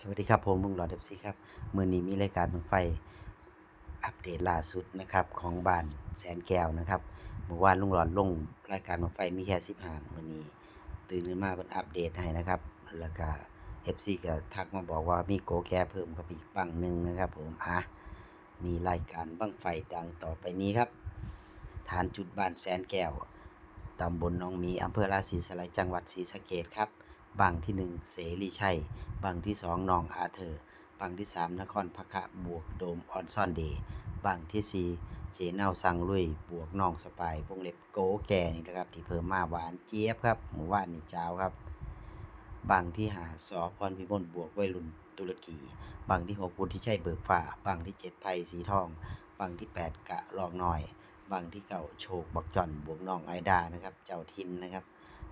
สวัสดีครับผมลุงหลอดเอฟซีครับมือนี้มีรายการบังไฟอัปเดตล่าสุดนะครับของบ้านแสนแก้วนะครับเมื่อวานลุงหลอดลงรายการบังไฟมีแค่สิบห้ามือนี้ตื่นขึ้นมาเป็นอัปเดตให้นะครับแล้วก็เอฟซีก็ทักมาบอกว่ามีโกแก้เพิ่มเข้าไปอีกบังหนึ่งนะครับผมอะมีรายการบังไฟดังต่อไปนี้ครับ ฐานจุดบ้านแสนแก้วตำบลหนองมีอำเภอราศีสไลยจังหวัดศรีสะเกดครับ บังที่หนึ่งเสรีชัยบังที่สองนองอาเธอร์บังที่สามนครพะคะบวกโดมออนซอนเดย์บังที่สี่เจเนาสังลุยบวกนองสปายวงเล็บโกแก่นี่นะครับ ที่เพิ่มมาหวานเจี๊ยบครับหมู่ว่านนี่เจ้าครับบังที่หาสอพรพิมลบวกวัยรุ่นตุรกีบังที่หกวุฒิชัยเบิกฟ้าบังที่เจ็ดไพสีทองบังที่แปดกะรองหน่อยบังที่เก้าโชคบักจอนบวกนองไอดานะครับ เจ้าทินนะครับ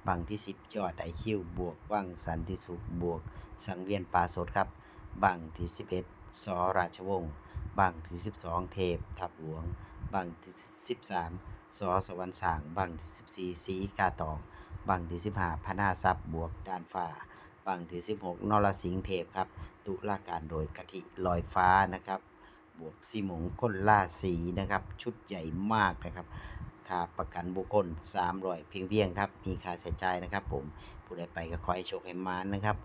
บังที่ 10 ยอดไอคิวบวก วังสันติสุขบวก สังเวียนปลาสดครับ บังที่ 11สอราชวงศ์ บังที่ 12 เทพทับหลวง บังที่ 13สอสวรรค์สาง บังที่ 14สีกาตอง บังที่ 15พนาซับบวกดานฟ้าบังที่ 16 นรสิงห์เทพครับ ตุลาการโดยกะทิลอยฟ้านะครับ บวกสีหมงคนล่าสีนะครับ ชุดใหญ่มากนะครับ ค่าประกันบุคคล300เพียงเพียงครับ มีค่าใช้จ่ายนะครับ ผม ผู้ใดไปก็ขอให้โชคให้มานนะครับ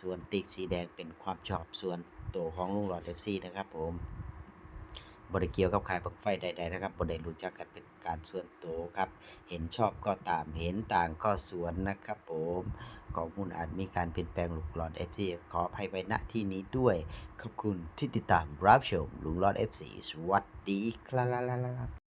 ส่วนติ๊กสีแดงเป็นความชอบส่วนตัวของลุงหลอดเอฟซีนะครับผมบริเกี่ยวกับขายบังไฟใดๆนะครับบริรู้จักกันเป็นการส่วนตัวครับ เห็นชอบก็ตาม เห็นต่างก็สวนนะครับผมข้อมูลอาจมีการเปลี่ยนแปลงลุงหลอดเอฟซีขออภัยไว้ณที่นี้ด้วย ขอบคุณที่ติดตามรับชมลุงหลอดเอฟซีสวัสดีครับ